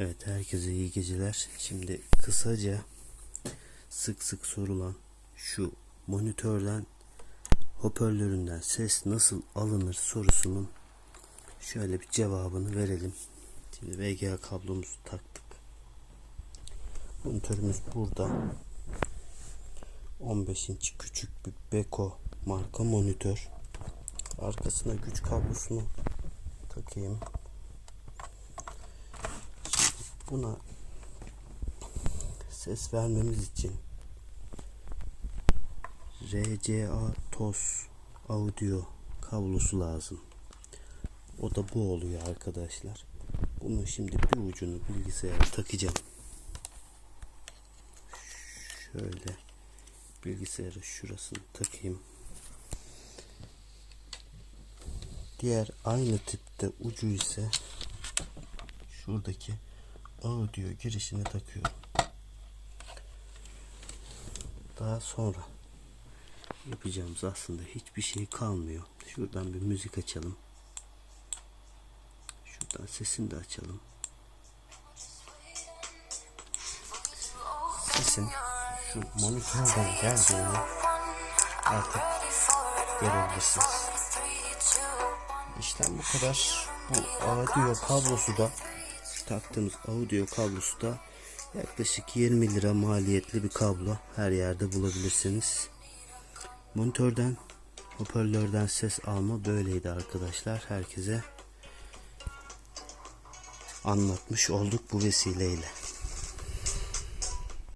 Evet herkese iyi geceler. Şimdi kısaca sık sık sorulan şu monitörden hoparlöründen ses nasıl alınır sorusunun şöyle bir cevabını verelim. Şimdi VGA kablomuzu taktık. Monitörümüz burada. 15 inç küçük bir Beko marka monitör. Arkasına güç kablosunu takayım. Buna ses vermemiz için RCA TOS audio kablosu lazım. O da bu oluyor arkadaşlar. Bunu şimdi bir ucunu bilgisayara takacağım. Şöyle bilgisayarı şurasını takayım. Diğer aynı tipte ucu ise şuradaki audio girişine takıyorum. Daha sonra yapacağımız aslında hiçbir şey kalmıyor. Şuradan bir müzik açalım. Şuradan sesini de açalım. Sesin şu monitörden geldiğini artık görebilirsiniz. İşlem bu kadar. Bu audio kablosu da taktığımız audio kablosu da yaklaşık 20 lira maliyetli bir kablo. Her yerde bulabilirsiniz. Monitörden hoparlörden ses alma böyleydi arkadaşlar. Herkese anlatmış olduk bu vesileyle.